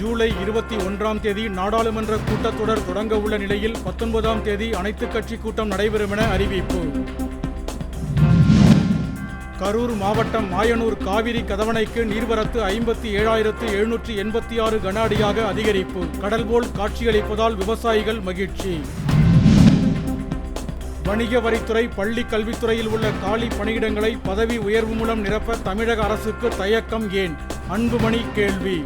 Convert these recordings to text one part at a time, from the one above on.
ஜூலை இருபத்தி ஒன்றாம் தேதி நாடாளுமன்ற கூட்டத்தொடர் தொடங்க உள்ள நிலையில் பத்தொன்பதாம் தேதி அனைத்துக் கட்சி கூட்டம் நடைபெறும் என அறிவிப்பு. கரூர் மாவட்டம் மாயனூர் காவிரி கதவணைக்கு நீர்வரத்து ஐம்பத்தி ஏழாயிரத்து எழுநூற்றி எண்பத்தி ஆறு கன அடியாக அதிகரிப்பு. கடல் போல் காட்சியளிப்பதால் விவசாயிகள் மகிழ்ச்சி. வணிக வரித்துறை பள்ளி கல்வித்துறையில் உள்ள காலி பணியிடங்களை பதவி உயர்வு மூலம் நிரப்ப தமிழக அரசுக்கு தயக்கம் ஏன்? அன்புமணி கேள்வி.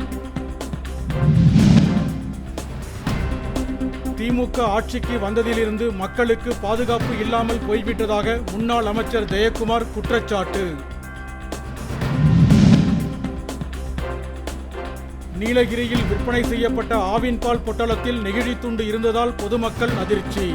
திமுக ஆட்சிக்கு வந்ததிலிருந்து மக்களுக்கு பாதுகாப்பு இல்லாமல் போய்விட்டதாக முன்னாள் அமைச்சர் ஜெயக்குமார் குற்றச்சாட்டு. நீலகிரியில் விற்பனை செய்யப்பட்ட ஆவின் பால் பொட்டலத்தில் நெகிழித்துண்டு இருந்ததால் பொதுமக்கள் அதிர்ச்சி.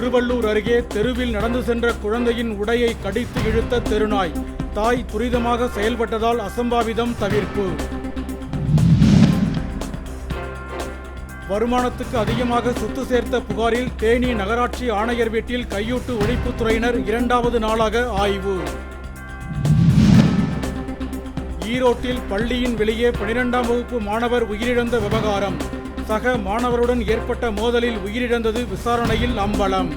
திருவள்ளூர் அருகே தெருவில் நடந்து சென்ற குழந்தையின் உடையை கடித்து இழுத்த தெருநாய். தாய் துரிதமாக செயல்பட்டதால் அசம்பாவிதம் தவிர்ப்பு. வருமானத்துக்கு அதிகமாக சொத்து சேர்த்த புகாரில் தேனி நகராட்சி ஆணையர் வீட்டில் கையூட்டு ஒழிப்புத்துறையினர் இரண்டாவது நாளாக ஆய்வு. ஈரோட்டில் பள்ளியின் வெளியே பனிரெண்டாம் வகுப்பு மாணவர் உயிரிழந்த விவகாரம். சக மாணவருடன் ஏற்பட்ட மோதலில் உயிரிழந்தது விசாரணையில் அம்பலம்.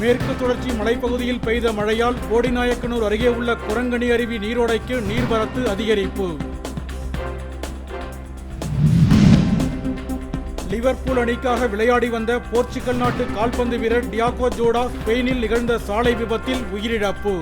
மேற்கு தொடர்ச்சி மலைப்பகுதியில் பெய்த மழையால் போடிநாயக்கனூர் அருகே உள்ள குரங்கணி அருவி நீரோடைக்கு நீர்வரத்து அதிகரிப்பு. லிவர்பூல் அணிக்காக விளையாடி வந்த போர்ச்சுகல் நாட்டு கால்பந்து வீரர் டியாகோ ஜோடா ஸ்பெயினில் நிகழ்ந்த சாலை விபத்தில் உயிரிழப்பு.